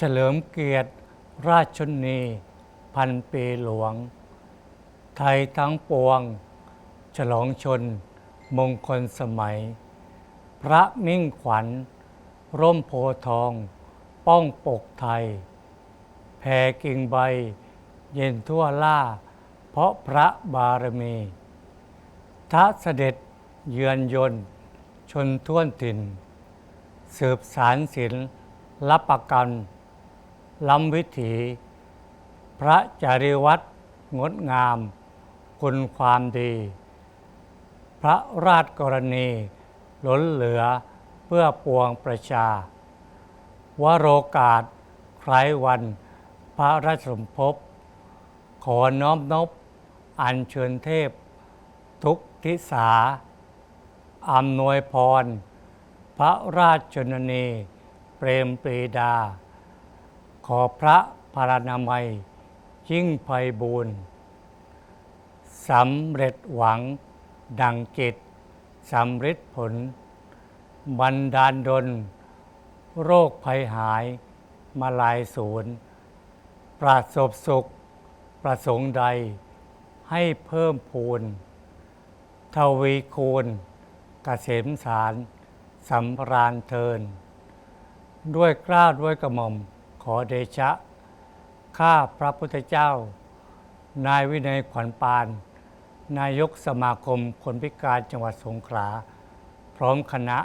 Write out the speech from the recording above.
เฉลิมเกียรติ ราชชนี พันปีหลวง ไทยทั้งปวง ฉลองชน มงคลสมัย พระมิ่งขวัญ ร่มโพทอง ป้องปกไทย แผ่กิ่งใบ เย็นทั่วล่า เพราะพระบารมีท้าเสด็จเยือนยนชนท่วนถิ่น สืบสารศิลรับประกัน ล้ำวิถี พระจริวัตรงดงาม คุณความดี พระราชกรณีล้นเหลือเพื่อปวงประชาวโรกาสคล้ายวันพระราชสมภพ ขอน้อมนบ อัญเชิญเทพ ทุกทิสาอำนวยพร พระราชชนนี เปรมปรีดา ขอพระพารณามัยยิ่งไพบูรณ์สำเร็จหวังดังจิตสำฤทธิผล บันดาลดล โรคภัยหายมาลายศูนย์ประสบสุขประสงค์ใด ให้เพิ่มพูนทวีคูณเกษมสารสำราญเทิน ด้วยกล้าด้วยกระหม่อม ขอเดชะ ข้าพระพุทธเจ้า นายวินัยขวัญปาน นายกสมาคมคนพิการจังหวัดสงขลา พร้อมคณะ